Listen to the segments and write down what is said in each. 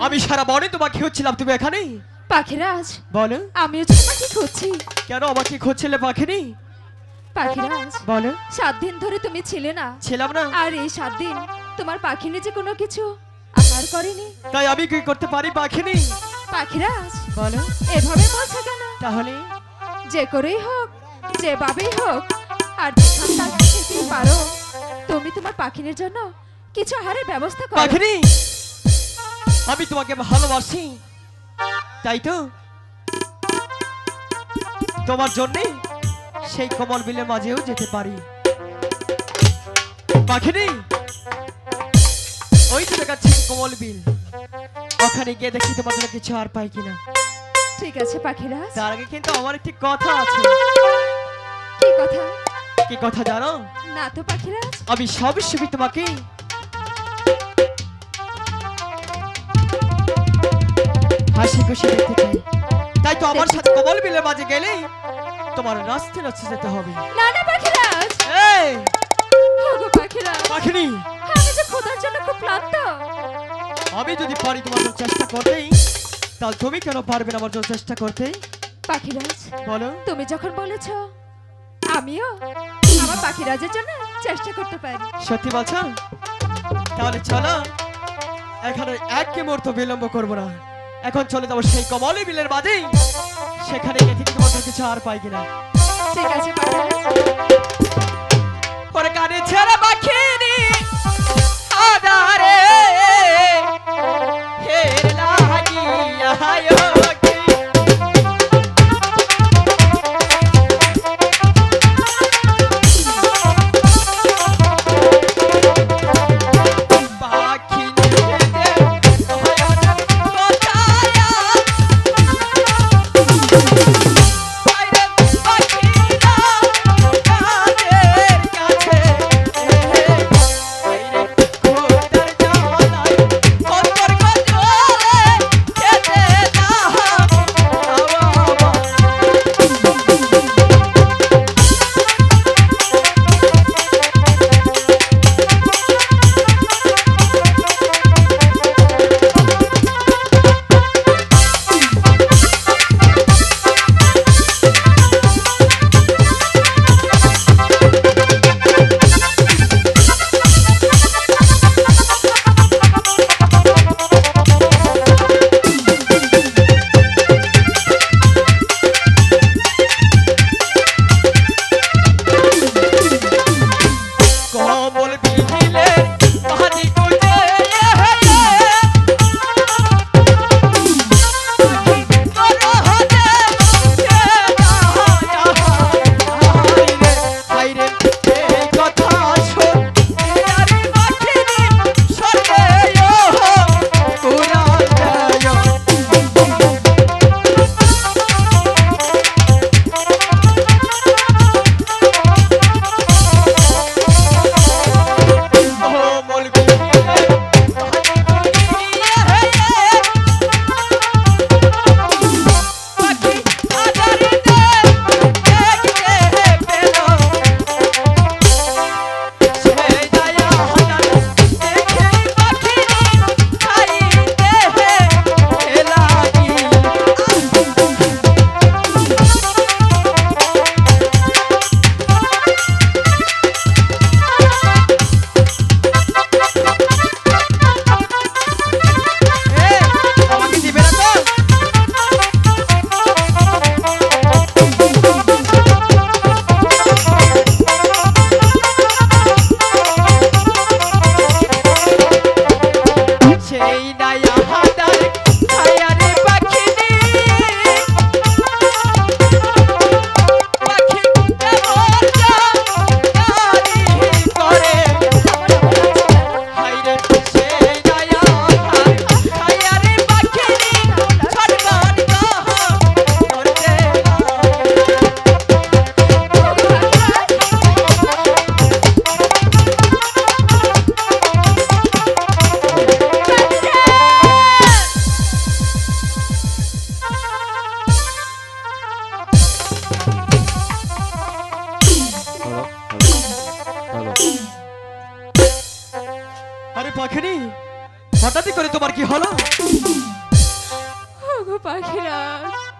মনে তোমাকে হচ্ছিলাম তুমি এখানে পাখিরাজ বলো। আমিও তোমাকে খুঁজছি। কেন আমাকে খুঁজছিলে পাখিনি? পাখিরাজ বলো। সাত দিন ধরে তুমি ছিলে না। ছিলাম না। আর এই সাত দিন তোমার পাখি যে কোনো কিছু করেনি। তাই আমি কি করতে পারি পাখিনি? পাখিরাজ বলো। এভাবে বলছো কেন? তাহলে? যে করেই হোক যেভাবেই হোক আর যেখান পারো তুমি তোমার পাখিনের জন্য কিছু আহারের ব্যবস্থা করো। পাখিনি? আমি তোমাকে ভালোবাসি তাই তো? তোমার জন্য সেই কমল বিলের মাঝেও যেতে পারি। পাখিনি? ওই তো দেখাচ্ছে কমল বিল। ওখানে গিয়ে দেখি তোমার জন্য কিছু আর পাই কিনা। ঠিক আছে পাখিরাজ। তার আগে কিন্তু আমার একটি কথা আছে। কি কথা? কি কথা জানো? না তো পাখিরাজ। আমি সব সময় তোমাকে হাসি খুশি দেখতে চাই তাই তো আমার সাথে কবল বিলের মাঝে গেলেই তোমার নাচতে নাচতে যেতে হবে। না না পাখিরাজ। এই! ওগো পাখিরাজ। পাখিনি! আমি যে খোদার জন্য খুব ক্লান্ত। আমি যদি পারি তোমার জন্য চেষ্টা করতেই তাহলে তুমি কেন পারবে না আমার জন্য চেষ্টা করতে পাখিরাজ বলো। তুমি যখন বলেছ আমিও আমার পাখিরাজের জন্য চেষ্টা করতে পারি। সত্যি বলছো? তাহলে চলো এখানে এক মুহূর্ত বিলম্ব করব না। এখন চলে যাব সেই কমলে বিলের বাদেই সেখানে গিয়ে থেকে তোমার কিছু আর পাই কিনা। ঠিক আছে ওরে কানে ছেড়ে পাখিনি।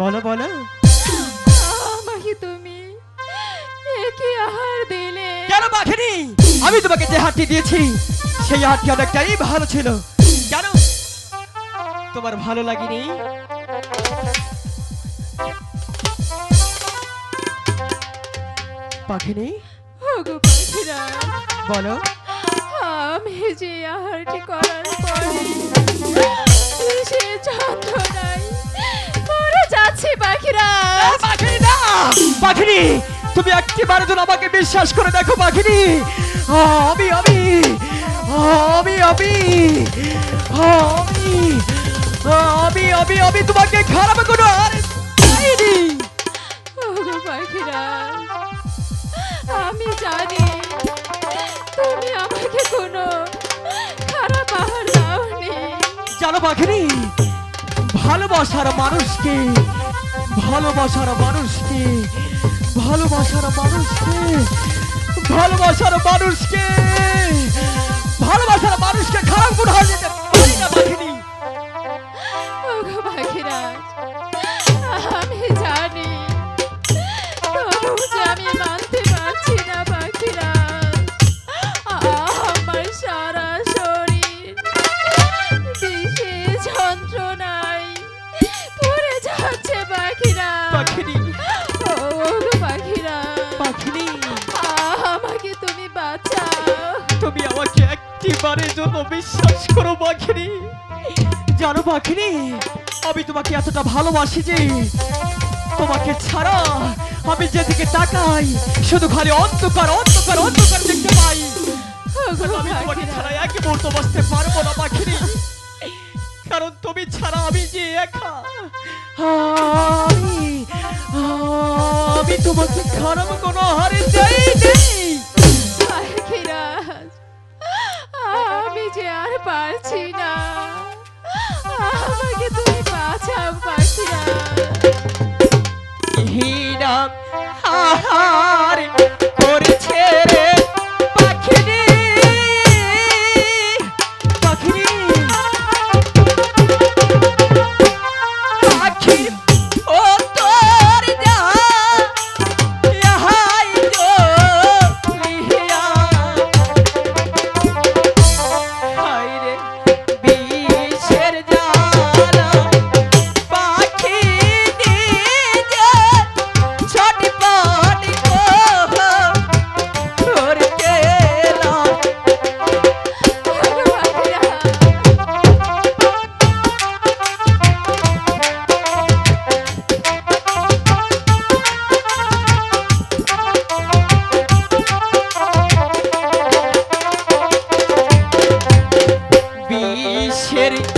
বলো বলো। আমাকে তুমি একই আহার দিলে। কেন পাখিনি আমি তোমাকে যে হাতটি দিয়েছি সেই হাতটি অনেকটাই ভালো ছিল। কেন? তোমার ভালো লাগেনি? পাখিনি ওগো পাখিরা বলো। আমি যে আহারটি করার পরে সে যন্ত্রণায় যাচ্ছি পাখিরা। পাখিনি না পাখিনি তুমি একটিবার যেন আমাকে বিশ্বাস করে দেখো পাখিনি। আমি আমি আমি আমি আমি আমি আমি আমি তোমাকে খারাপ কোনো আর পাখিরা আমি জানি তুমি আমাকে কোনো খারাপ আহার দাওনি। জানো পাখিনি ভালোবাসার মানুষকে ভালোবাসার মানুষকে ভালোবাসার মানুষকে ভালোবাসার মানুষকে ভালোবাসার মানুষকে খারাপ গুণ জন্য বিশ্বাস করো পাখিনি জানো পাখিনি আমি তোমাকে এতটা ভালোবাসি যে তোমাকে ছাড়া আমি যেদিকে তাকাই শুধু খালি অন্ধকার অন্ধকার অন্ধকার দেখতে পাই। আমি তোমাকে ছাড়া এক মুহূর্ত বসতে পারব না পাখিনি কারণ তুমি ছাড়া আমি যে একা। আমি তোমাকে খারাপ কোনো হারে যাই পারছি না। আমাকে তুমি বাঁচাও পাখিরাজ হীরাম तेरी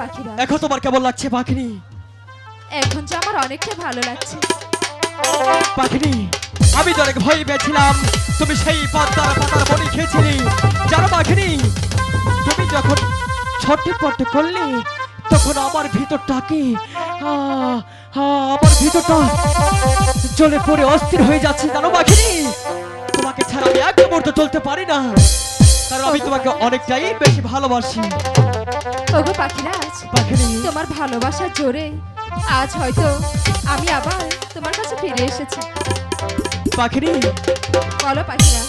পাখিরা। এখন তোমার কেমন লাগছে পাখিনি? এখন যে আমার অনেকটা ভালো লাগছে। পাখিনি আমি তো অনেক ভয় পেয়েছিলাম। তুমি সেই পাতার পাতার বড়ি খেয়েছিলে। জানো পাখিনি তুমি যখন ছটপট করলে তখন আমার ভিতরটাকে আমার ভিতরটা চলে পড়ে অস্থির হয়ে যাচ্ছে। জানো পাখিনি তোমাকে ছাড়া আমি এক মুহূর্ত চলতে পারি না। কারণ আমি তোমাকে অনেকটাই বেশি ভালোবাসি। ওগো পাখিরাজ তোমার ভালোবাসার জোরে আজ হয়তো আমি আবার তোমার কাছে ফিরে এসেছি। পাখিরি। বলো পাখিরা।